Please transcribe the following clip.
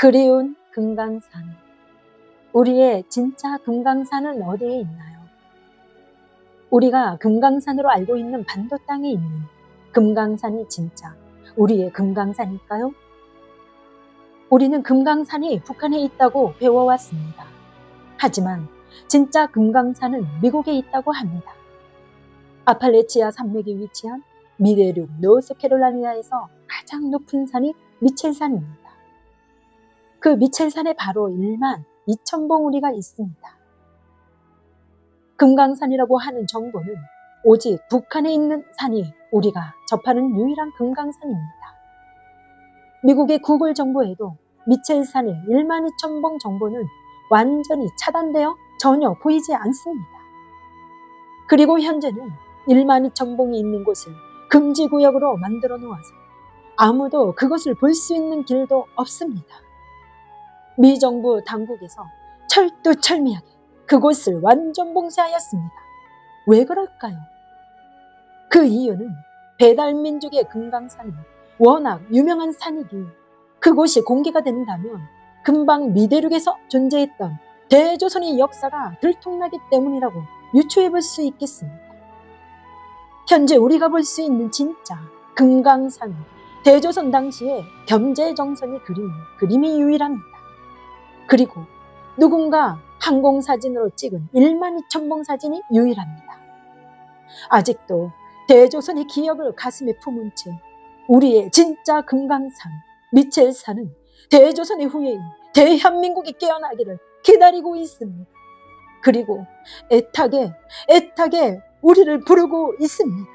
그리운 금강산. 우리의 진짜 금강산은 어디에 있나요? 우리가 금강산으로 알고 있는 반도 땅에 있는 금강산이 진짜 우리의 금강산일까요? 우리는 금강산이 북한에 있다고 배워왔습니다. 하지만 진짜 금강산은 미국에 있다고 합니다. 아팔레치아 산맥이 위치한 미대륙 노스캐롤라이나에서 가장 높은 산이 미첼산입니다. 그 미첼산에 바로 1만 2천 봉우리가 있습니다. 금강산이라고 하는 정보는 오직 북한에 있는 산이 우리가 접하는 유일한 금강산입니다. 미국의 구글 정보에도 미첼산의 1만 2천 봉 정보는 완전히 차단되어 전혀 보이지 않습니다. 그리고 현재는 1만 2천 봉이 있는 곳을 금지구역으로 만들어 놓아서 아무도 그것을 볼 수 있는 길도 없습니다. 미 정부 당국에서 철두철미하게 그곳을 완전 봉쇄하였습니다. 왜 그럴까요? 그 이유는 배달민족의 금강산이 워낙 유명한 산이기에 그곳이 공개가 된다면 금방 미대륙에서 존재했던 대조선의 역사가 들통나기 때문이라고 유추해 볼 수 있겠습니다. 현재 우리가 볼 수 있는 진짜 금강산 대조선 당시의 겸재 정선이 그린 그림이 유일합니다. 그리고 누군가 항공사진으로 찍은 1만 2천 봉 사진이 유일합니다. 아직도 대조선의 기억을 가슴에 품은 채 우리의 진짜 금강산 미첼산은 대조선의 후예인 대한민국이 깨어나기를 기다리고 있습니다. 그리고 애타게 애타게 우리를 부르고 있습니다.